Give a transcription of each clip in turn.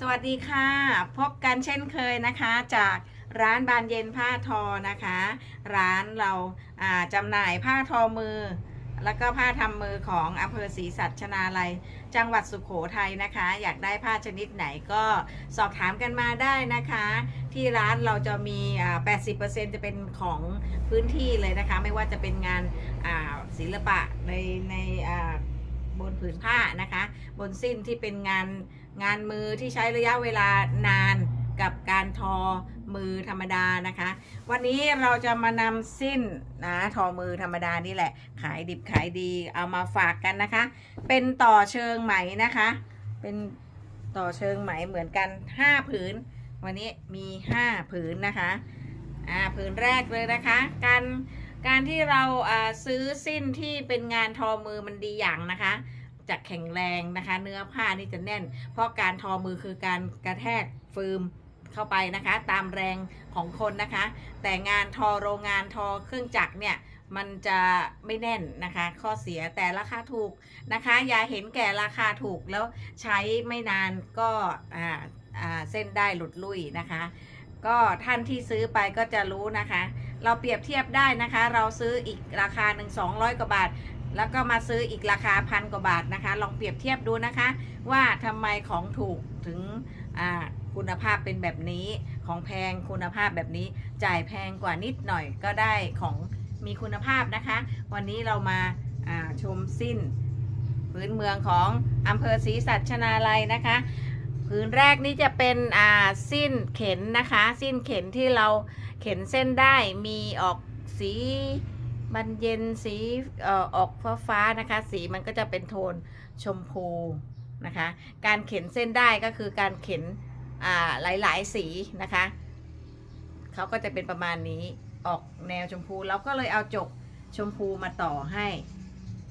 สวัสดีค่ะ พบกันเช่นเคยนะคะจากร้านบานเย็นผ้าทอนะคะ ร้านเราาจำหน่ายผ้าทอมือ แล้วก็ผ้าทำมือของอำเภอศรีสัชนาลัย จังหวัดสุขโขทัยนะคะ อยากได้ผ้าชนิดไหนก็สอบถามกันมาได้นะคะ ที่ร้านเราจะมีอ่า80%จะเป็นของพื้นที่เลยนะคะ ไม่ว่าจะเป็นงานศิลปะในใน บนผืนผ้านะคะ บนสิ้นที่เป็นงานงานมือที่ใช้ระยะเวลานานกับการทอมือธรรมดานะคะ วันนี้เราจะมานำสิ้นนะทอมือธรรมดานี่แหละ ขายดิบขายดีเอามาฝากกันนะคะ เป็นต่อเชิงไหมนะคะ เป็นต่อเชิงไหมเหมือนกัน 5 ผืน วันนี้มี 5 ผืนนะคะอ่าผืนแรกเลยนะคะการ การที่เราซื้อสิ้นที่เป็นงานทอมือมันดีอย่างนะคะจะแข็งแรงนะคะ เนื้อผ้านี่จะแน่น เพราะการทอมือคือการกระแทกฟืมเข้าไปนะคะ ตามแรงของคนนะคะ แต่งานทอโรงงานทอเครื่องจักรเนี่ยมันจะไม่แน่นนะคะ ข้อเสียแต่ราคาถูกนะคะอย่าเห็นแก่ราคาถูกแล้วใช้ไม่นานก็เส้นได้หลุดลุ่ยนะคะ ก็ท่านที่ซื้อไปก็จะรู้นะคะ เราเปรียบเทียบได้นะคะ เราซื้ออีกราคาหนึ่งสองร้อยกว่าบาท แล้วก็มาซื้ออีกราคาพันกว่าบาทนะคะ ลองเปรียบเทียบดูนะคะ ว่าทำไมของถูกถึงคุณภาพเป็นแบบนี้ของแพงคุณภาพแบบนี้จ่ายแพงกว่านิดหน่อยก็ได้ของมีคุณภาพนะคะ วันนี้เรามาาชมสิ้น พื้นเมืองของอำเภอศรีสัชนาลัยนะคะ พื้นแรกนี่จะเป็นอ่าสิ้นเข็นนะคะ สิ้นเข็นที่เราเข็นเส้นได้มีออกสีบานเย็นสีอออกฟ้าฟ้าๆนะคะ สีมันก็จะเป็นโทนชมพูนะคะ การเข็นเส้นได้ก็คือการเข็นอ่าหลายๆสีนะคะเขาก็จะเป็นประมาณนี้ออกแนวชมพูเราก็เลยเอาจกชมพูมาต่อให้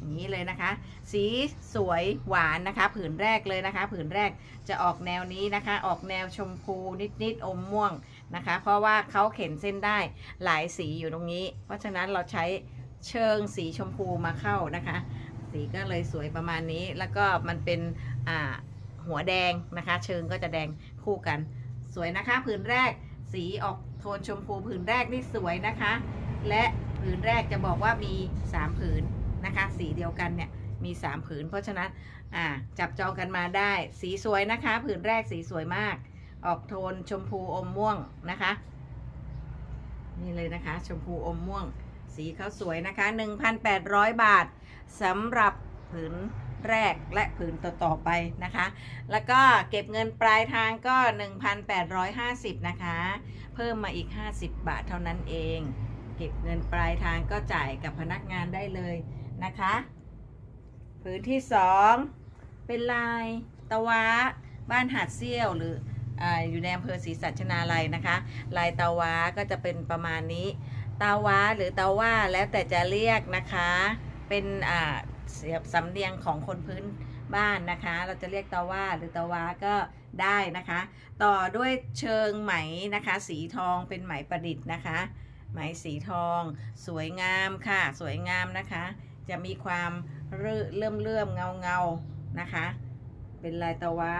อย่างนี้เลยนะคะ สีสวยหวานนะคะ ผืนแรกเลยนะคะ ผืนแรกจะออกแนวนี้นะคะ ออกแนวชมพูนิดๆอมม่วงนะคะ เพราะว่าเขาเข็นเส้นได้หลายสีอยู่ตรงนี้ เพราะฉะนั้นเราใช้เชิงสีชมพูมาเข้านะคะ สีก็เลยสวยประมาณนี้แล้วก็มันเป็นหัวแดงนะคะ เชิงก็จะแดงคู่กัน สวยนะคะ ผืนแรกสีออกโทนชมพูผืนแรกนี่สวยนะคะ และผืนแรกจะบอกว่ามี 3 ผืน นะคะ สีเดียวกันเนี่ยมี 3 ผืน เพราะฉะนั้นอ่าจับจองกันมาได้สีสวยนะคะ ผืนแรกสีสวยมาก ออกโทนชมพูอมม่วงนะคะ นี่เลยนะคะ ชมพูอมม่วง สีเขาสวยนะคะ 1,800 บาทสำหรับผืนแรกและผืนต่อๆไปนะคะ แล้วก็เก็บเงินปลายทางก็ 1,850 นะคะ เพิ่มมาอีก 50 บาทเท่านั้นเอง เก็บเงินปลายทางก็จ่ายกับพนักงานได้เลย นะคะ ผืนที่2เป็นลายตะวะบ้านหาดเซี่ยวหรือออยู่ในอำเภอศรีสัชนาลัยนะคะ ลายตะวะก็จะเป็นประมาณนี้ตาวาหรือตาว่าแล้วแต่จะเรียกนะคะ เป็นเสียบสำเนียงของคนพื้นบ้านนะคะ เราจะเรียกตาว่าหรือตาวาก็ได้นะคะ ต่อด้วยเชิงไหมนะคะ สีทองเป็นไหมประดิษฐ์นะคะ ไหมสีทอง สวยงามค่ะ สวยงามนะคะ จะมีความเรื่มเลื่อมเงาเงานะคะ เป็นลายตะวะ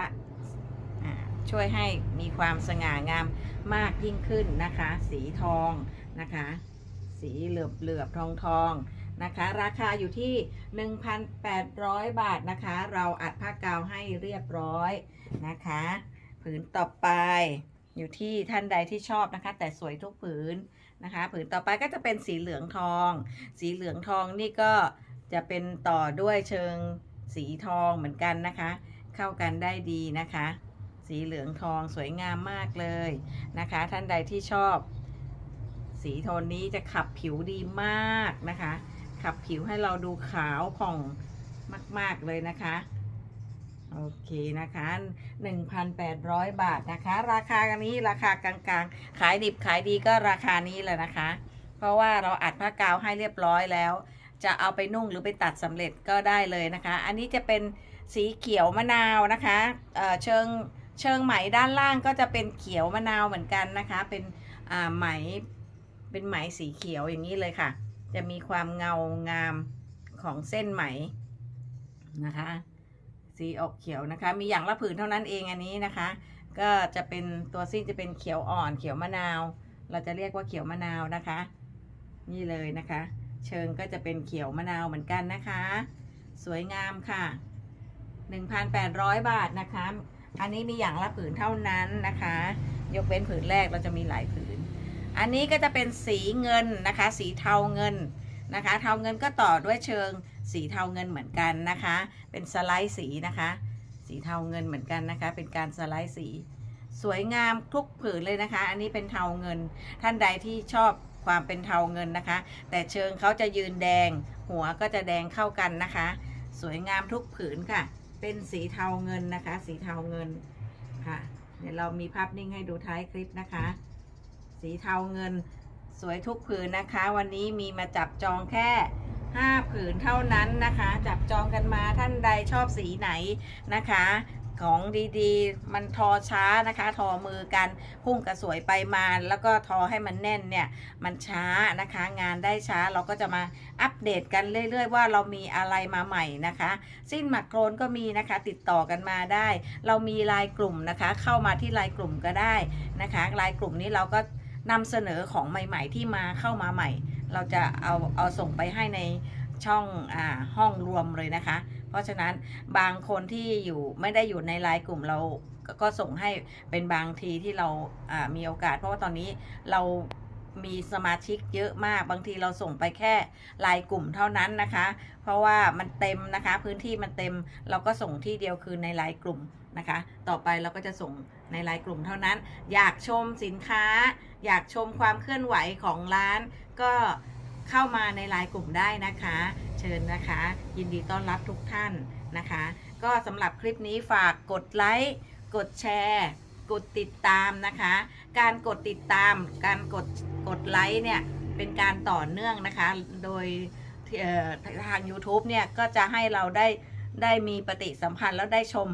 ช่วยให้มีความสง่างามมากยิ่งขึ้นนะคะ สีทองนะคะ สีเหลือบเหลือบทองทองนะคะ ราคาอยู่ที่ 1,800 บาทนะคะ เราอัดผ้ากาวให้เรียบร้อยนะคะ ผืนต่อไปอยู่ที่ท่านใดที่ชอบนะคะ แต่สวยทุกผืน นะคะ ผืนต่อไปก็จะเป็นสีเหลืองทอง สีเหลืองทองนี่ก็จะเป็นต่อด้วยเชิงสีทองเหมือนกันนะคะ เข้ากันได้ดีนะคะ สีเหลืองทองสวยงามมากเลยนะคะ ท่านใดที่ชอบ สีโทนนี้จะขับผิวดีมากนะคะ ขับผิวให้เราดูขาวผ่องมาก ๆ เลยนะคะ โอเคนะคะ 1,800 บาทนะคะ ราคาอันนี้ราคากลางๆ ขายดิบขายดีก็ราคานี้แหละนะคะ เพราะว่าเราอัดผ้ากาวให้เรียบร้อยแล้ว จะเอาไปนุ่งหรือไปตัดสำเร็จก็ได้เลยนะคะ อันนี้จะเป็นสีเขียวมะนาวนะคะเเชิงเชิงไหมด้านล่างก็จะเป็นเขียวมะนาวเหมือนกันนะคะ เป็นไหมเป็นไหมสีเขียวอย่างนี้เลยค่ะ จะมีความเงางามของเส้นไหมนะคะ สีออกเขียวนะคะ มีอย่างละผืนเท่านั้นเองอันนี้นะคะ ก็จะเป็นตัวซีดจะเป็นเขียวอ่อนเขียวมะนาว เราจะเรียกว่าเขียวมะนาวนะคะ นี่เลยนะคะ เชิงก็จะเป็นเขียวมะนาวเหมือนกันนะคะ สวยงามค่ะ 1,800 บาทนะคะ อันนี้มีอย่างละผืนเท่านั้นนะคะ ยกเว้นผืนแรกเราจะมีหลายผืน อันนี้ก็จะเป็นสีเงินนะคะ สีเทาเงินนะคะ เทาเงินก็ต่อด้วยเชิง สีเทาเงินเหมือนกันนะคะ เป็นสไลด์สีนะคะ สีเทาเงินเหมือนกันนะคะ เป็นการสไลด์สี สวยงามทุกผืนเลยนะคะ อันนี้เป็นเทาเงิน ท่านใดที่ชอบความเป็นเทาเงินนะคะ แต่เชิงเขาจะยืนแดง หัวก็จะแดงเข้ากันนะคะ สวยงามทุกผืนค่ะ เป็นสีเทาเงินนะคะ สีเทาเงินค่ะ เดี๋ยวเรามีภาพนิ่งให้ดูท้ายคลิปนะคะ สีเทาเงินสวยทุกผืนนะคะ วันนี้มีมาจับจองแค่ 5 ผืนเท่านั้นนะคะ จับจองกันมาท่านใดชอบสีไหนนะคะของดีๆ มันทอช้านะคะ ทอมือกันพุ่งกระสวยไปมาแล้วก็ทอให้มันแน่นเนี่ย มันช้านะคะ งานได้ช้าเราก็จะมาอัปเดตกันเรื่อย ๆ ว่าเรามีอะไรมาใหม่นะคะ สิ้นหมักโครนก็มีนะคะ ติดต่อกันมาได้ เรามีไลายกลุ่มนะคะ เข้ามาที่ไลายกลุ่มก็ได้นะคะไลายกลุ่มนี้เราก็นำเสนอของใหม่ ๆ ที่มาเข้ามาใหม่ เราจะเอาเอาส่งไปให้ในช่องอาห้องรวมเลยนะคะ เพราะฉะนั้นบางคนที่อยู่ไม่ได้อยู่ในไลน์กลุ่มเราก็ก็ส่งให้เป็นบางทีที่เราอ่ามีโอกาส เพราะว่าตอนนี้เรามีสมาชิกเยอะมากบางทีเราส่งไปแค่ไลน์กลุ่มเท่านั้นนะคะ เพราะว่ามันเต็มนะคะ พื้นที่มันเต็มเราก็ส่งที่เดียวคือในไลน์กลุ่มนะคะ ต่อไปเราก็จะส่งในไลน์กลุ่มเท่านั้น อยากชมสินค้า อยากชมความเคลื่อนไหวของร้าน ก็เข้ามาในไลน์กลุ่มได้นะคะ เชิญนะคะ ยินดีต้อนรับทุกท่านนะคะ ก็สำหรับคลิปนี้ฝากกดไลค์กดแชร์ กดติดตามนะคะ การกดติดตาม การกดกดไลค์เนี่ยเป็นการต่อเนื่องนะคะ โดยทาง YouTube เนี่ยก็จะให้เราได้ได้มีปฏิสัมพันธ์แล้วได้ชม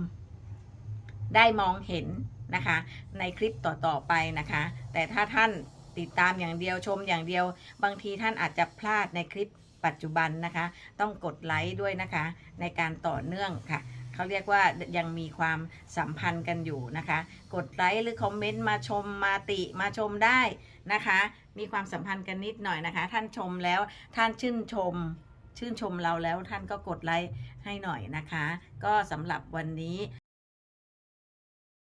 ได้มองเห็นนะคะ ในคลิปต่อ ๆ ไปนะคะ แต่ถ้าท่าน ติดตามอย่างเดียวชมอย่างเดียว บางทีท่านอาจจะพลาดในคลิปปัจจุบันนะคะ ต้องกดไลค์ด้วยนะคะ ในการต่อเนื่องค่ะเขาเรียกว่ายังมีความสัมพันธ์กันอยู่นะคะ กดไลค์หรือคอมเมนต์มาชมมาติมาชมได้นะคะ มีความสัมพันธ์กันนิดหน่อยนะคะ ท่านชมแล้วท่านชื่นชมชื่นชมเราแล้วท่านก็กดไลค์ให้หน่อยนะคะ ก็สำหรับวันนี้